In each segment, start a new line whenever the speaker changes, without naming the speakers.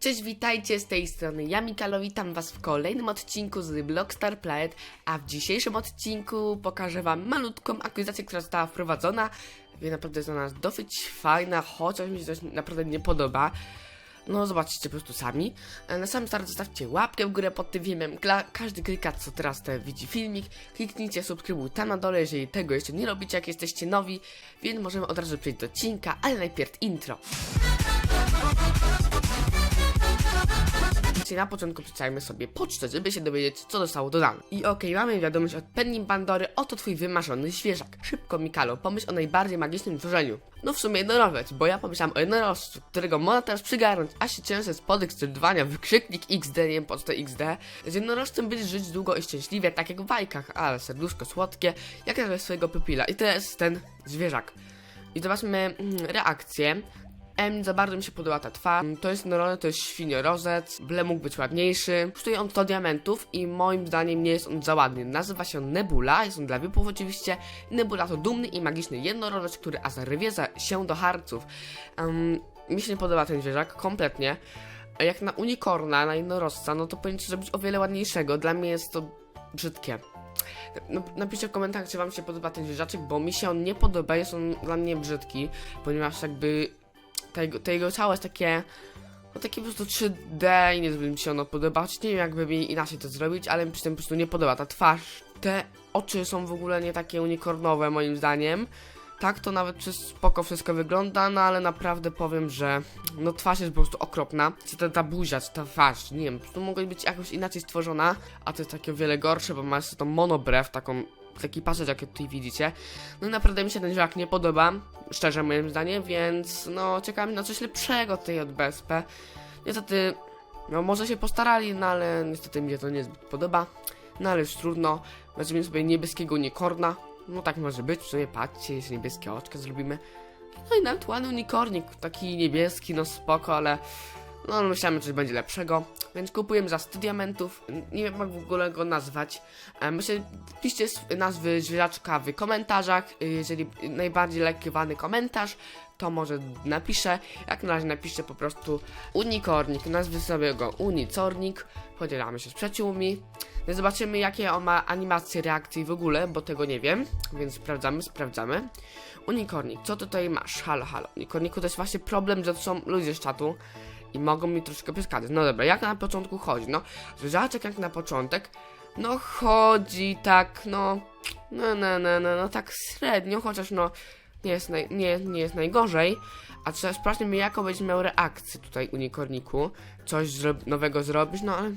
Cześć, witajcie z tej strony. Ja Mikalo, witam was w kolejnym odcinku z Blockstar Planet, a w dzisiejszym odcinku pokażę wam malutką aktualizację, która została wprowadzona. Wie, naprawdę jest ona dosyć fajna, chociaż mi się coś naprawdę nie podoba. No, zobaczycie po prostu sami. E, Na samym start zostawcie łapkę w górę pod tym filmem. Kla- każdy klika, co teraz te widzi filmik. Kliknijcie subskrybuj tam na dole, jeżeli tego jeszcze nie robicie, jak jesteście nowi. Więc możemy od razu przejść do odcinka, ale najpierw intro. Na początku przeczytajmy sobie pocztę, żeby się dowiedzieć, co zostało dodane. I okej, mamy wiadomość od Penny Pandory, oto twój wymarzony świeżak. Szybko, Mikalo, pomyśl o najbardziej magicznym tworzeniu. No w sumie jednorożec, bo ja pomyślałem o jednorożcu, którego można teraz przygarnąć, a się cięższe z podekstydowania wykrzyknik XD, nie wiem po co to XD. Z jednorożcem będziesz żyć długo i szczęśliwie, tak jak w bajkach, ale serduszko słodkie, jak swojego pupila. I to jest ten zwierzak. I zobaczmy mm, reakcję. Em, za bardzo mi się podoba ta twarz. Mm, To jest normalny, to jest świniorozec. Ble mógł być ładniejszy. Kosztuje on 100 diamentów i moim zdaniem nie jest on za ładny. Nazywa się Nebula, jest on dla wypłów oczywiście. Nebula to dumny i magiczny jednorożec, który aż rwie za się do harców. Em, mi się nie podoba ten zwierzak, kompletnie. A Jak na unikorna, na jednorożca, no to powinien zrobić o wiele ładniejszego. Dla mnie jest to brzydkie. Napiszcie w komentarzach, czy wam się podoba ten zwierzaczek, bo mi się on nie podoba, jest on dla mnie brzydki, ponieważ jakby te jego, te jego ciało jest takie, no takie po prostu 3D i nie mi się ono podoba, nie wiem jakby mi inaczej to zrobić, ale mi się tym po prostu nie podoba, ta twarz, te oczy są w ogóle nie takie unikornowe moim zdaniem, tak to nawet przez spoko wszystko wygląda, no ale naprawdę powiem, że no twarz jest po prostu okropna. Czy ta, ta buzia, czy ta twarz, nie wiem, po prostu mogła być jakoś inaczej stworzona, a to jest takie o wiele gorsze, bo ma jeszcze tą monobrew, taką, taki pasek, jak tutaj widzicie. No naprawdę mi się ten żak nie podoba, szczerze moim zdaniem, więc no czekam na coś lepszego tej od BSP. Niestety, no może się postarali, no ale niestety mi się to niezbyt podoba. No ale już trudno, weźmiemy sobie niebieskiego unikorna. No tak może być, w sumie patrzcie, jest niebieskie oczka, zrobimy. No i nawet ładny unikornik, taki niebieski, no spoko, ale no myślałem, że coś będzie lepszego, więc kupujemy za 100 diamentów, nie wiem jak w ogóle go nazwać. E, Myślę, piszcie nazwy zwierzaczka w komentarzach, y, jeżeli najbardziej lajkowany komentarz, to może napiszę, jak na razie napiszcie po prostu unikornik, nazwy sobie go unicornik, podzielamy się z przyjaciółmi. No Zobaczymy jakie on ma animacje reakcji w ogóle, bo tego nie wiem, więc sprawdzamy, sprawdzamy. Unikornik, co tutaj masz? Halo, halo. Unikorniku to jest właśnie problem, że to są ludzie z czatu i mogą mi troszkę przeszkadzać. No dobra, jak na początku chodzi? No, zwierzaczek jak na początek, no chodzi tak, no, no, no, no, no, no tak średnio, chociaż no, nie jest, naj, nie, nie jest najgorzej. A trzeba sprawdźmy, jaką będzie miał reakcję tutaj unikorniku. Coś zro nowego zrobić, no ale...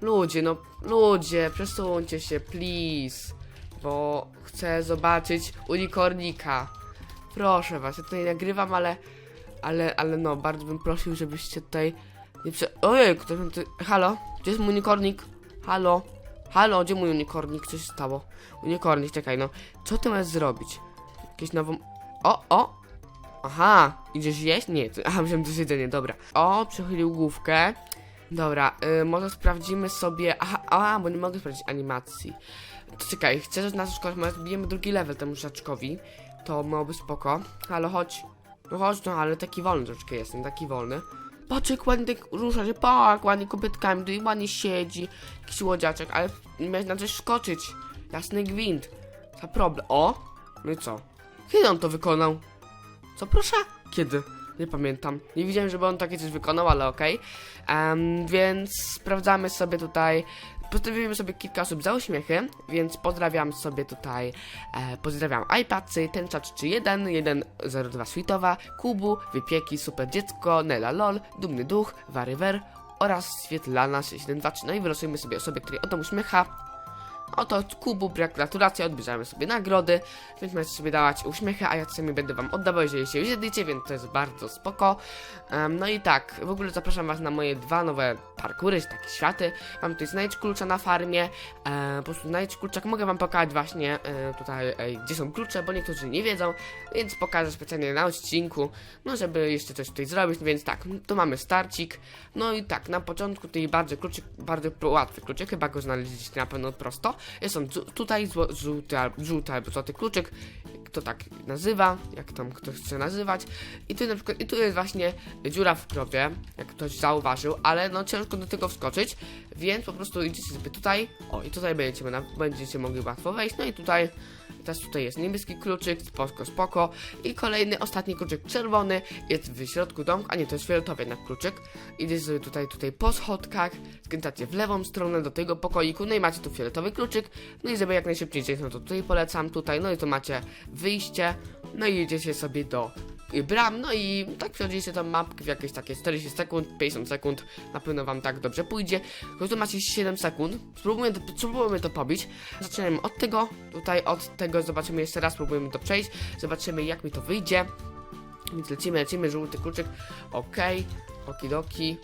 Ludzie, no, ludzie, przesuńcie się, please. Bo chcę zobaczyć unikornika. Proszę was, ja tutaj nagrywam, ale... Ale, ale no, bardzo bym prosił, żebyście tutaj nie prze... Ojej, ktoś mi tutaj... Halo? Gdzie jest mój unikornik? Halo? Halo, gdzie mój unikornik? Co się stało? Unikornik, czekaj, no. Co ty masz zrobić? Jakieś nową... O, o! Aha, idziesz jeść? Nie, to... aha, myślałem, to jedzenie, dobra. O, przechylił główkę. Dobra, y, może sprawdzimy sobie... Aha, a, bo nie mogę sprawdzić animacji. To czekaj, chcę, że nas szkołę, może bijemy drugi level temu rzeczkowi. To miałoby spoko. Halo, chodź. No chodź, no, ale taki wolny troszeczkę jestem, taki wolny. Patrz, jak ładnie tak rusza się, pak, ładnie kopytkami, tutaj ładnie siedzi. Jakiś łodziaczek, ale miałeś na coś skoczyć. Jasny gwint. Za problem. O! No i co? Kiedy on to wykonał? Co proszę? Kiedy? Nie pamiętam. Nie widziałem, żeby on takie coś wykonał, ale okej. Em, więc sprawdzamy sobie tutaj. Postawimy sobie kilka osób za uśmiechy, więc pozdrawiam sobie tutaj. E, pozdrawiam iPadsy, ten czat 1, 102 Sweetowa, Kubu, Wypieki, Super Dziecko, Nela LOL, Dumny Duch, Warywer oraz Świetlana 673. No i wylosujemy sobie osobę, której oto uśmiecha. Oto Kubu, gratulacje, odbierzemy sobie nagrody, więc możecie sobie dawać uśmiechy, a ja czasami będę wam oddawał, jeżeli się zjedycie, więc to jest bardzo spoko. Em, no i tak, w ogóle zapraszam was na moje dwa nowe parkury, takie światy. Mam tutaj znajdź klucza na farmie, e, po prostu znajdź kluczak, mogę wam pokazać właśnie e, tutaj, e, gdzie są klucze, bo niektórzy nie wiedzą, więc pokażę specjalnie na odcinku, no żeby jeszcze coś tutaj zrobić, więc tak, tu mamy starcik, no i tak, na początku tutaj bardzo kluczyk, bardzo łatwy kluczyk, chyba go znaleźliście na pewno prosto, jest on tu- tutaj żółty albo złoty kluczyk, kto tak nazywa, jak tam ktoś chce nazywać. I tu na przykład, i tu jest właśnie dziura w krowie, jak ktoś zauważył, ale no ciężko do tego wskoczyć, więc po prostu idziecie sobie tutaj, o i tutaj będziecie, będziecie mogli łatwo wejść, no i tutaj, teraz tutaj jest niebieski kluczyk, spoko, spoko, i kolejny, ostatni kluczyk czerwony, jest w środku domku, a nie, to jest fioletowy jednak kluczyk, idziecie sobie tutaj, tutaj po schodkach, skręcacie w lewą stronę do tego pokoiku, no i macie tu fioletowy kluczyk, no i żeby jak najszybciej zejść, no to tutaj polecam, tutaj, no i to macie wyjście, no i jedziecie sobie do bram, no i tak przechodzicie tam mapkę w jakieś takie 40 sekund, 50 sekund, na pewno wam tak dobrze pójdzie. Tu macie 7 sekund, spróbujmy to, spróbujmy to pobić. Zaczynamy od tego, tutaj od tego zobaczymy jeszcze raz, spróbujemy to przejść, zobaczymy jak mi to wyjdzie. Więc lecimy, lecimy, żółty kluczyk, okej, okidoki.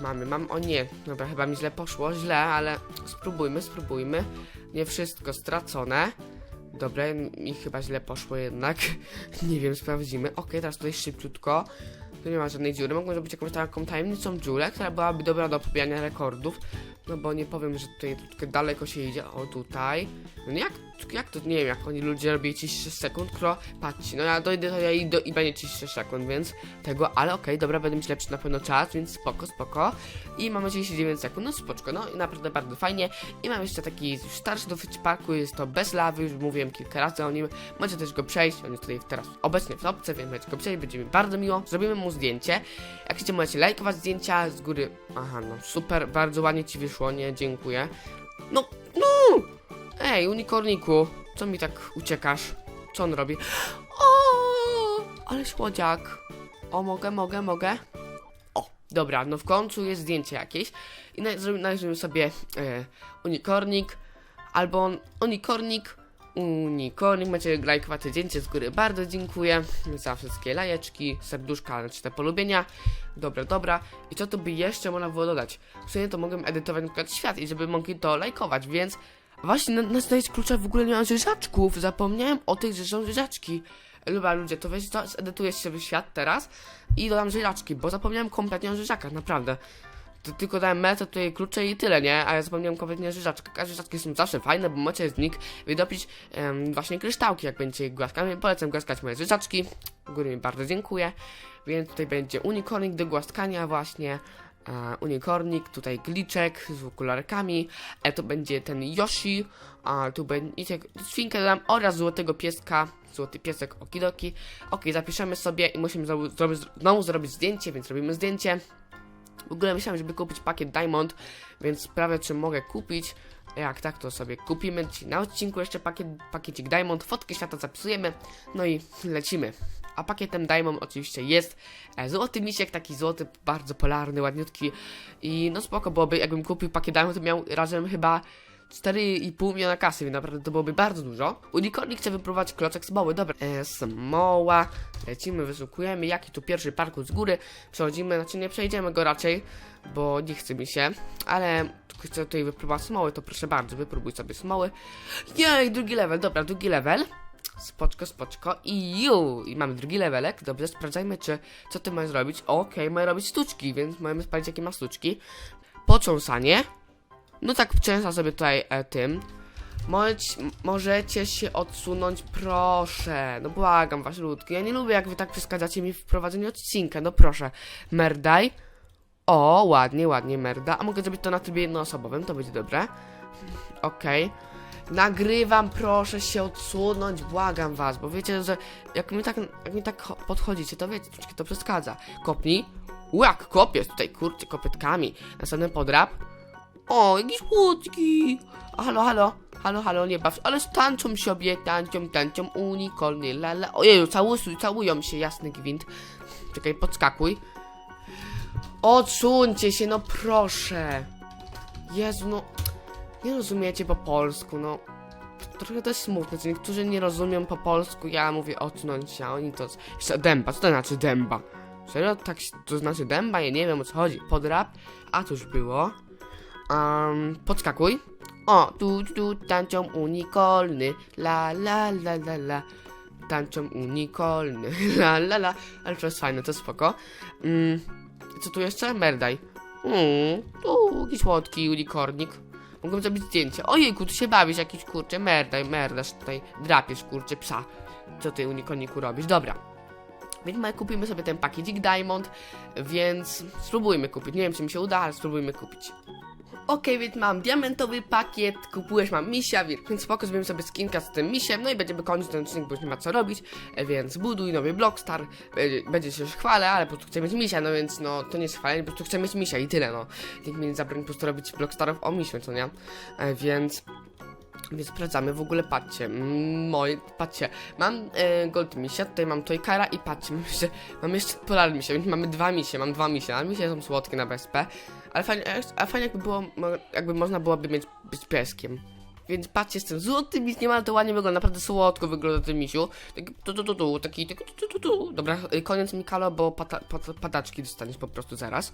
Mamy, mam, o nie, dobra, chyba mi źle poszło, źle, ale spróbujmy, spróbujmy. Nie wszystko stracone. Dobra, mi chyba źle poszło jednak. nie wiem, sprawdzimy. Okej, teraz tutaj szybciutko. Tu nie ma żadnej dziury. Mogą zrobić jakąś taką tajemniczą dziurę, która byłaby dobra do pobijania rekordów. No bo nie powiem, że tutaj troszkę daleko się idzie. O, tutaj. No jak, jak to, nie wiem, jak oni ludzie robią 6 sekund, kro, patrzcie, no ja dojdę, to ja idę i będzie 6 sekund, więc tego, ale okej, dobra, będę mieć lepszy na pewno czas, więc spoko, spoko. I mamy 39 sekund, no spoczko, no i naprawdę bardzo fajnie. I mam jeszcze taki już starszy dosyć parku, jest to bez lawy, już mówiłem kilka razy o nim. Możecie też go przejść, on jest tutaj teraz obecnie w topce, więc możecie go przejść, będzie mi bardzo miło. Zrobimy mu zdjęcie. Jak chcecie, możecie lajkować zdjęcia z góry. Aha, no super, bardzo ładnie ci wyszło, nie, dziękuję. No, no! Ej, unikorniku, co mi tak uciekasz? Co on robi? O, ale słodziak. O, mogę, mogę, mogę. O, dobra, no w końcu jest zdjęcie jakieś. I naj- zrobi- sobie e, unikornik, albo on- unikornik, unikornik, macie lajkować zdjęcie z góry, bardzo dziękuję za wszystkie lajeczki, serduszka, znaczy te polubienia. Dobra, dobra. I co tu by jeszcze można było dodać? W sumie to mogłem edytować na przykład świat i żeby mogli to lajkować, więc właśnie na, na klucza w ogóle nie mam zwierzaczków. Zapomniałem o tych, że są zwierzaczki. Luba ludzie, to weź to, zedytuję sobie świat teraz i dodam zwierzaczki, bo zapomniałem kompletnie o zwierzakach, naprawdę. To tylko dałem metę tutaj klucze i tyle, nie? A ja zapomniałem kompletnie o zwierzaczkach. A zwierzaczki są zawsze fajne, bo możecie z nich wydopić em, właśnie kryształki, jak będziecie głaskać. Polecam głaskać moje zwierzaczki. W góry mi bardzo dziękuję. Więc tutaj będzie unikornik do głaskania właśnie. E, unikornik, tutaj gliczek z okularkami. E, to będzie ten Yoshi. A tu będzie świnkę dodam oraz złotego pieska. Złoty piesek okidoki. Ok, zapiszemy sobie i musimy znowu, znowu zrobić zdjęcie, więc robimy zdjęcie. W ogóle myślałem, żeby kupić pakiet Diamond, więc sprawdzę, czy mogę kupić. Jak tak, to sobie kupimy Ci na odcinku jeszcze pakiet, pakiecik Diamond, fotkę świata zapisujemy, no i lecimy. A pakietem Diamond oczywiście jest e, złoty misiek, taki złoty, bardzo polarny, ładniutki i no spoko byłoby, jakbym kupił pakiet Diamond, to miał razem chyba 4,5 miliona kasy, więc naprawdę to byłoby bardzo dużo. Unicorn chce wypróbować klocek smoły, dobra. E, smoła, lecimy, wyszukujemy, jaki tu pierwszy parku z góry. Przechodzimy, znaczy nie przejdziemy go raczej, bo nie chce mi się, ale chcę tutaj wypróbować smoły, to proszę bardzo, wypróbuj sobie smoły. Jej, drugi level, dobra, drugi level. Spoczko, spoczko i ju! I mamy drugi levelek. Dobrze, sprawdzajmy, czy co ty masz robić. Okej, okay, robić sztuczki, więc możemy sprawdzić, jakie ma sztuczki. Począsanie. No tak, często sobie tutaj e, tym. Możecie, możecie się odsunąć, proszę. No błagam was, ludki. Ja nie lubię, jak wy tak przeszkadzacie mi w prowadzeniu odcinka. No proszę. Merdaj. O, ładnie, ładnie, merda. A mogę zrobić to na trybie jednoosobowym, to będzie dobre. Okej. Nagrywam, proszę się odsunąć, błagam was, bo wiecie, że jak mi tak, jak mi tak cho- podchodzicie, to wiecie, troszkę to przeszkadza. Kopnij. Łak, kopiesz tutaj, kurczę, kopytkami. Następny podrap. O, jakiś łódki. Halo, halo, halo, halo, nie baw, ale tańczą sobie, tańczą, tańczą, unikorny, lala. Ojeju, całusuj, całują się, jasny gwint. Czekaj, podskakuj. Odsuńcie się, no proszę. Jezu, no, nie rozumiecie po polsku, no. Trochę to jest smutne, że niektórzy nie rozumią po polsku, ja mówię odsunąć się, a oni to... Jeszcze dęba, co to znaczy dęba? Serio? Tak, to znaczy dęba? Ja nie wiem o co chodzi. Podrap, a już było. Um, podskakuj. O, tu, tu, tańczą unikolny, la, la, la, la, la. Tańczą unikolny, la, la, la. Ale to jest fajne, to spoko. Mm, co tu jeszcze? Merdaj. Mm, tu jakiś słodki unikornik. Mogłem zrobić zdjęcie. Ojejku, tu się bawisz jakiś kurczę, merdaj, merdasz tutaj, drapiesz kurczę psa. Co ty unikoniku robisz? Dobra. Więc my kupimy sobie ten pakiecik Diamond, więc spróbujmy kupić. Nie wiem, czy mi się uda, ale spróbujmy kupić. Okej, więc mam diamentowy pakiet, kupujesz mam misia, wi- więc spoko, zrobimy sobie skinka z tym misiem, no i będziemy kończyć ten odcinek, bo już nie ma co robić, e, więc buduj nowy Blockstar, będzie, będzie się już chwalę, ale po prostu chcę mieć misia, no więc no, to nie jest chwalenie, po prostu chcę mieć misia i tyle, no. Nikt mi nie zabroni po prostu robić Blockstarów o misiu, co nie? E, więc... Więc sprawdzamy, w ogóle patrzcie, mm, moje, patrzcie, mam e, Gold Misia, tutaj mam Toykara i patrzcie, mam jeszcze, mam jeszcze Polar Misia, więc mamy dwa misie, mam dwa misie, ale misie są słodkie na BSP, ale fajnie, ale fajnie jakby było, jakby można byłoby mieć, być pieskiem. Więc patrzcie, jestem złoty mis, nie ma to ładnie wygląda, naprawdę słodko wygląda ten misiu. Taki tu, tu, tu, tu, taki tu, tu, tu, tu. Dobra, y, koniec Mikalo, bo pata, pata, padaczki dostaniesz po prostu zaraz.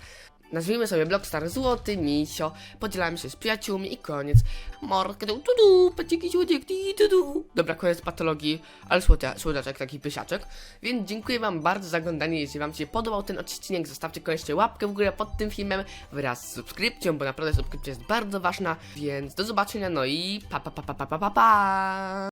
Nazwijmy sobie Blockstar Złoty Misio, podzielamy się z przyjaciółmi i koniec. Morkę, tu, tu, tu, paciki, słodzieki, tu, tu. Dobra, koniec patologii, ale słodzia, słodziaczek, taki pysiaczek. Więc dziękuję wam bardzo za oglądanie, jeśli wam się podobał ten odcinek, zostawcie koniecznie łapkę w górę pod tym filmem wraz z subskrypcją, bo naprawdę subskrypcja jest bardzo ważna, więc do zobaczenia, no i pa pa pa pa pa pa pa, pa.